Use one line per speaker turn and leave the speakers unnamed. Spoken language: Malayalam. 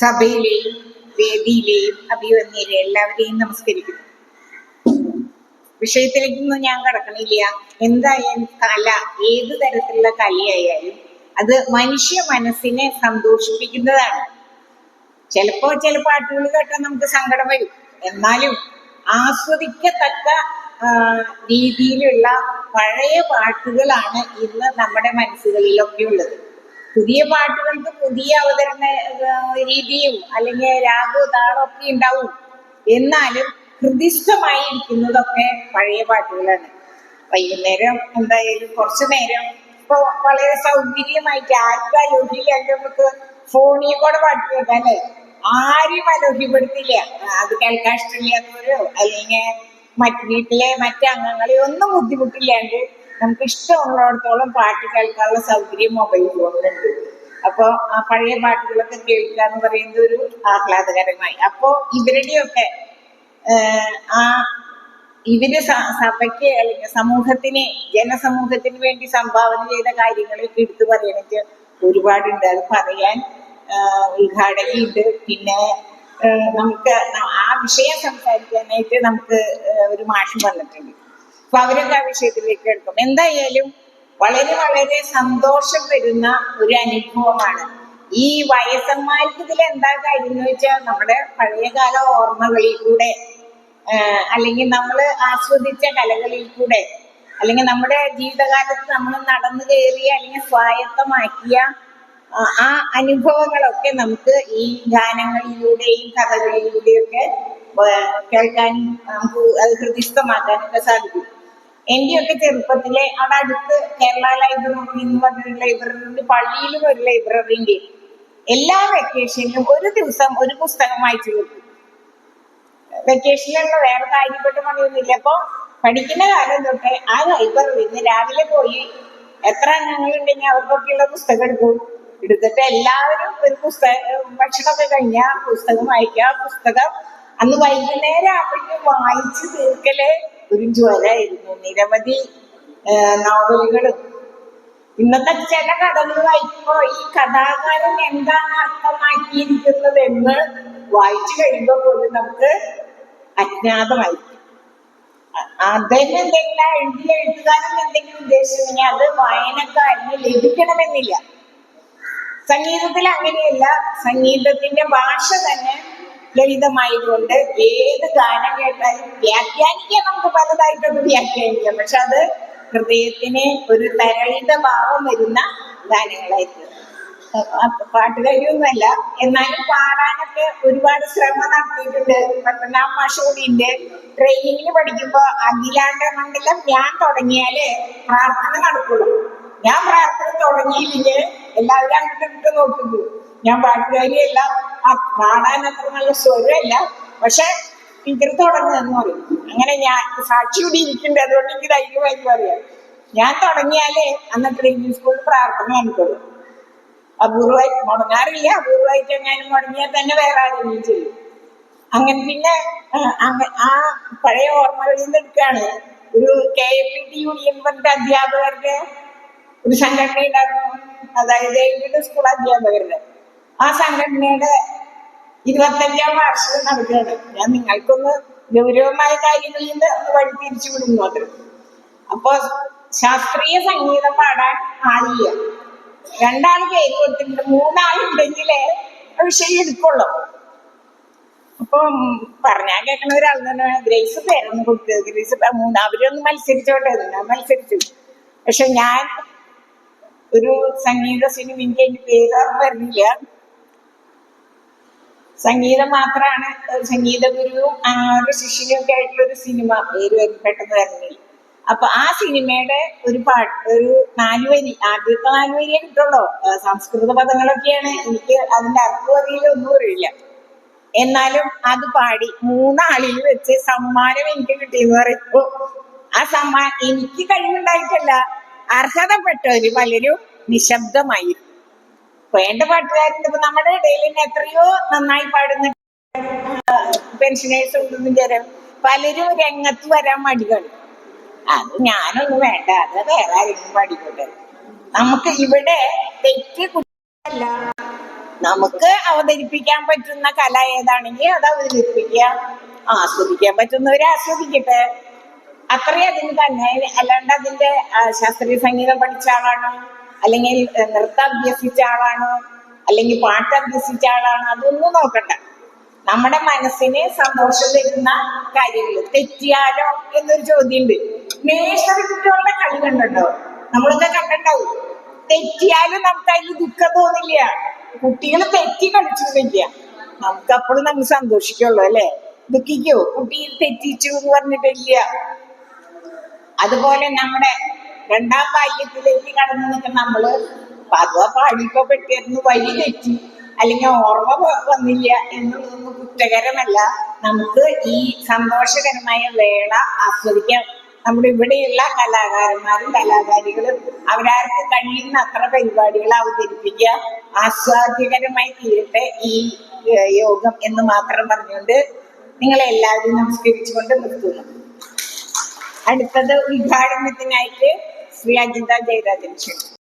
സഭയിലെയും വേദിയിലെയും അഭിവന്യരെ എല്ലാവരെയും നമസ്കരിക്കുന്നു. വിഷയത്തിലേക്കൊന്നും ഞാൻ കടക്കണില്ല. എന്തായാലും കല ഏത് തരത്തിലുള്ള കലയായാലും അത് മനുഷ്യ മനസ്സിനെ സന്തോഷിപ്പിക്കുന്നതാണ്. ചിലപ്പോ ചില പാട്ടുകൾ കേട്ടാൽ നമുക്ക് സങ്കടം വരും. എന്നാലും ആസ്വദിക്കത്തക്ക രീതിയിലുള്ള പഴയ പാട്ടുകളാണ് ഇന്ന് നമ്മുടെ മനസ്സുകളിലൊക്കെ ഉള്ളത്. പുതിയ പാട്ടുകൾക്ക് പുതിയ അവതരണ രീതിയും അല്ലെങ്കിൽ രാഗവും താളവും ഒക്കെ ഉണ്ടാവും. എന്നാലും ഹൃദിഷ്ടമായിരിക്കുന്നതൊക്കെ പഴയ പാട്ടുകളാണ്. വൈകുന്നേരം എന്തായാലും കുറച്ചു നേരം ഇപ്പൊ വളരെ സൗകര്യമായിട്ട് ആർക്കും അലോഹിയില്ലാണ്ട് നമുക്ക് ഫോണിൽ കൂടെ പാട്ട് കേൾക്കാം അല്ലെ ആരും അലോഹ്യപ്പെടുത്തില്ല. അത് കേൾക്കാൻ ഇഷ്ടമില്ലാത്തവരോ അല്ലെങ്കിൽ മറ്റു വീട്ടിലെ മറ്റു അംഗങ്ങളെ ഒന്നും ബുദ്ധിമുട്ടില്ലാണ്ട് നമുക്ക് ഇഷ്ടമുള്ളിടത്തോളം പാട്ട് കേൾക്കാനുള്ള സൗകര്യം മൊബൈൽ ഫോണിലുണ്ട്. അപ്പൊ ആ പഴയ പാട്ടുകളൊക്കെ കേൾക്കുക എന്ന് പറയുന്നത് ഒരു ആഹ്ലാദകരമായി. അപ്പോ ഇവരുടെയൊക്കെ ആ ഇവർ സഭയ്ക്ക് അല്ലെങ്കിൽ സമൂഹത്തിന് ജനസമൂഹത്തിന് വേണ്ടി സംഭാവന ചെയ്ത കാര്യങ്ങളൊക്കെ എടുത്തു പറയാനായിട്ട് ഒരുപാടുണ്ട്. അത് പറയാൻ ഉദ്ഘാടകയുണ്ട് പിന്നെ നമുക്ക് ആ വിഷയം സംസാരിക്കാനായിട്ട് നമുക്ക് ഒരു മാഷം വന്നിട്ടുണ്ട്. ആ വിഷയത്തിലേക്ക് എടുക്കും. എന്തായാലും വളരെ വളരെ സന്തോഷം വരുന്ന ഒരു അനുഭവമാണ്. ഈ വയസ്സന്മാർക്ക് ഇതിൽ എന്താ കാര്യം എന്ന് വെച്ചാൽ നമ്മുടെ പഴയകാല ഓർമ്മകളിൽ കൂടെ അല്ലെങ്കിൽ നമ്മൾ ആസ്വദിച്ച കലകളിൽ കൂടെ അല്ലെങ്കിൽ നമ്മുടെ ജീവിതകാലത്ത് നമ്മൾ നടന്നു കയറിയ അല്ലെങ്കിൽ സ്വായത്തമാക്കിയ ആ അനുഭവങ്ങളൊക്കെ നമുക്ക് ഈ ഗാനങ്ങളിലൂടെയും കഥകളിലൂടെയൊക്കെ കേൾക്കാൻ നമുക്ക് അത് ഹൃദിസ്ഥമാക്കാനൊക്കെ സാധിക്കും. എന്റെയൊക്കെ ചെറുപ്പത്തിലെ അവിടെ അടുത്ത് കേരള ലൈബ്രറി എന്ന് പറഞ്ഞൊരു ലൈബ്രറി ഉണ്ട്. പള്ളിയിലും ഒരു ലൈബ്രറി ഉണ്ട്. എല്ലാ വെക്കേഷനിലും ഒരു ദിവസം ഒരു പുസ്തകം വായിച്ചു കൊടുക്കും വെക്കേഷനിലുള്ള വേറെ കാര്യപ്പെട്ട പണിയൊന്നുമില്ല. അപ്പൊ പഠിക്കുന്ന കാലം തൊട്ട് ആ ലൈബ്രറിയിൽ നിന്ന് രാവിലെ പോയി എത്ര അംഗങ്ങളുണ്ടെങ്കിൽ അവർക്കൊക്കെയുള്ള പുസ്തകം എടുക്കും. എടുത്തിട്ട് എല്ലാവരും ഒരു പുസ്തകം ഭക്ഷണമൊക്കെ കഴിഞ്ഞാൽ പുസ്തകം വായിക്കുക പുസ്തകം അന്ന് വൈകുന്നേരം ആകുമ്പോഴേക്കും വായിച്ച് തീർക്കൽ ഒരു ജ്വരായിരുന്നു നിരവധി നോവലുകളും. ഇന്നത്തെ ചില കഥകൾ വായിക്കുമ്പോ ഈ കഥാകാരൻ എന്താണ് അർത്ഥമാക്കിയിരിക്കുന്നത് എന്ന് വായിച്ചു കഴിയുമ്പോൾ പോലും നമുക്ക് അജ്ഞാതമായി. അദ്ദേഹം എന്തെങ്കിലും എഴുതി എഴുത്തുകാരൻ എന്തെങ്കിലും ഉദ്ദേശിച്ചെങ്കിൽ അത് വായനക്കാരന് ലഭിക്കണമെന്നില്ല. സംഗീതത്തിൽ അങ്ങനെയല്ല. സംഗീതത്തിന്റെ ഭാഷ തന്നെ ലളിതമായതുകൊണ്ട് ഏത് ഗാനം കേട്ടാലും വ്യാഖ്യാനിക്കാൻ നമുക്ക് പലതായിട്ടൊന്ന് വ്യാഖ്യാനിക്കാം. പക്ഷെ അത് ഹൃദയത്തിന് ഒരു തരളിത ഭാവം വരുന്ന ഗാനങ്ങളായിരിക്കും. പാട്ട് പാട്ടുകാരിയൊന്നുമല്ല എന്നാലും പാടാനൊക്കെ ഒരുപാട് ശ്രമം നടത്തിയിട്ടുണ്ട്. പത്തൊന്നാം മാഷ കൂടിയുണ്ട് ട്രെയിനിങ്ങിന് പഠിക്കുമ്പോ അഖിലാണ്ട മണ്ഡലം ഞാൻ തുടങ്ങിയാലേ പ്രാർത്ഥന നടക്കുള്ളൂ. ഞാൻ പ്രാർത്ഥന തുടങ്ങിയില്ലെങ്കിൽ എല്ലാവരും അങ്ങോട്ട് നോക്കുന്നു. ഞാൻ പാട്ടുകാരിയല്ല ആ പാടാൻ അത്ര നല്ല സ്വരമല്ല. പക്ഷെ ടീച്ചർ തുടങ്ങുന്നെന്ന് പറയും. അങ്ങനെ ഞാൻ സാക്ഷി കൂടി ഇരിക്കുന്നുണ്ട്. അതുകൊണ്ട് എനിക്ക് ധൈര്യമായിട്ട് പറയാം. ഞാൻ തുടങ്ങിയാലേ അന്ന് ട്രെയിനിങ് സ്കൂളിൽ പ്രാർത്ഥന എനിക്കുള്ളൂ അപൂർവമായി മുടങ്ങാറില്ല. അപൂർവമായിട്ട് എങ്ങാനും മുടങ്ങിയാൽ തന്നെ വേറെ ആരെങ്കിലും ചെയ്യും. അങ്ങനെ പിന്നെ ആ പഴയ ഓർമ്മകളിൽ നിന്ന് എടുക്കുകയാണ് ഒരു K A P T union പറഞ്ഞ അധ്യാപകരുടെ ഒരു സംഘടന ഉണ്ടായിരുന്നു അതായത് എയ്ഡഡ് സ്കൂൾ അധ്യാപകരുടെ. ആ സംഘടനയുടെ ഇരുപത്തഞ്ചാം വാർഷികം നടക്കുകയാണ്. ഞാൻ നിങ്ങൾക്കൊന്ന് ഗൗരവമായ കാര്യങ്ങളിൽ നിന്ന് ഒന്ന് വഴി തിരിച്ചു വിടുന്നു അത്. അപ്പൊ ശാസ്ത്രീയ സംഗീതം പാടാൻ ആളില്ല. രണ്ടാൾ പേര് കൊടുത്തിട്ടുണ്ട്. മൂന്നാളുണ്ടെങ്കിലേ വിഷയം എടുക്കുള്ളൂ. അപ്പം പറഞ്ഞാൽ കേൾക്കണ ഒരാൾ തന്നെ ഗ്രേസ് പേരൊന്നും കൊടുത്തത്. ഗ്രേസ് മൂന്നാവരൊന്ന് മത്സരിച്ചോട്ടെ. ഞാൻ മത്സരിച്ചു. പക്ഷെ ഞാൻ ഒരു സംഗീത സിനിമ എനിക്ക് അതിന്റെ പേര് ഓർമ്മ വരുന്നില്ല സംഗീതം മാത്രമാണ് സംഗീത ഗുരുവും ആ, ഒരു ശിഷ്യനും ഒക്കെ ആയിട്ടുള്ള ഒരു സിനിമ പേര് പെട്ടെന്ന് വരുന്നില്ല അപ്പൊ ആ സിനിമയുടെ ഒരു പാട്ട് ഒരു നാലുവരി ആദ്യത്തെ നാലുവരിയെ കിട്ടുള്ളൂ. സംസ്കൃത പദങ്ങളൊക്കെയാണ്. എനിക്ക് അതിന്റെ അർത്ഥം അറിയില്ല ഒന്നും അറിയില്ല. എന്നാലും അത് പാടി മൂന്നാളിൽ വെച്ച് സമ്മാനം എനിക്ക് കിട്ടിയെന്ന് പറയുമ്പോ ആ സമ്മാനം എനിക്ക് കഴിവുണ്ടായിട്ടല്ല അർഹതപ്പെട്ടവര് പലരും നിശബ്ദമായി വേണ്ട പാട്ടുകാരുണ്ട് ഇപ്പൊ നമ്മുടെ ഇടയിൽ എത്രയോ നന്നായി പാടുന്ന പെൻഷനേഴ്സ് ഉണ്ടെന്ന് വിചാരം. പലരും രംഗത്ത് വരാൻ മടികൾ. അത് ഞാനൊന്നും വേണ്ട അത് വേറെ ആരെങ്കിലും പാടിക്കോട്ടെ. നമുക്ക് ഇവിടെ തെറ്റ് കുറ്റമല്ല. നമുക്ക് അവതരിപ്പിക്കാൻ പറ്റുന്ന കല ഏതാണെങ്കിൽ അത് അവതരിപ്പിക്കുക. ആസ്വദിക്കാൻ പറ്റുന്നവരെ ആസ്വദിക്കട്ടെ. അത്രയും അതിന് തന്നെ. അല്ലാണ്ട് അതിന്റെ ശാസ്ത്രീയ സംഗീതം പഠിച്ച ആളാണോ? അല്ലെങ്കിൽ നൃത്തം അഭ്യസിച്ച ആളാണോ? അല്ലെങ്കിൽ പാട്ട് അഭ്യസിച്ച ആളാണോ? അതൊന്നും നോക്കണ്ട. നമ്മുടെ മനസ്സിന് സന്തോഷം തരുന്ന കാര്യങ്ങൾ. തെറ്റിയാലോ എന്നൊരു ചോദ്യമുണ്ട്. നേഴ്സറി കുട്ടികളുടെ കളി കണ്ടോ നമ്മളൊക്കെ കണ്ടിട്ടുണ്ടാവും. തെറ്റിയാലും നമുക്ക് അതിൽ ദുഃഖം തോന്നില്ല. കുട്ടികൾ തെറ്റി കളിച്ചിട്ടില്ല നമുക്ക് അപ്പോഴും നമുക്ക് സന്തോഷിക്കുള്ളൂ അല്ലെ? ദുഃഖിക്കോ? കുട്ടി തെറ്റിച്ചു എന്ന് പറഞ്ഞിട്ടില്ല. അതുപോലെ നമ്മുടെ രണ്ടാം ബാല്യത്തിലേക്ക് കടന്നു നിൽക്കുന്ന നമ്മൾ പതുവ പാടിപ്പോ പെട്ടിരുന്നു വഴി തെറ്റി. അല്ലെങ്കിൽ ഓർമ്മ വന്നില്ല എന്നുള്ളതൊന്നും കുറ്റകരമല്ല. നമുക്ക് ഈ സന്തോഷകരമായ വേള ആസ്വദിക്കാം. നമ്മുടെ ഇവിടെയുള്ള കലാകാരന്മാരും കലാകാരികളും അവരാർക്ക് കഴിയുന്ന അത്ര പരിപാടികൾ അവതരിപ്പിക്കുക. ആസ്വാദ്യകരമായി തീരട്ടെ ഈ യോഗം എന്ന് മാത്രം പറഞ്ഞുകൊണ്ട് നിങ്ങളെ എല്ലാവരും നമസ്കരിച്ചുകൊണ്ട് നിർത്തുന്നു. അടുത്തത് ഉദ്ഘാടനത്തിനായിട്ട് ఫ్రీ అయిందా చేయరాదని చెప్పి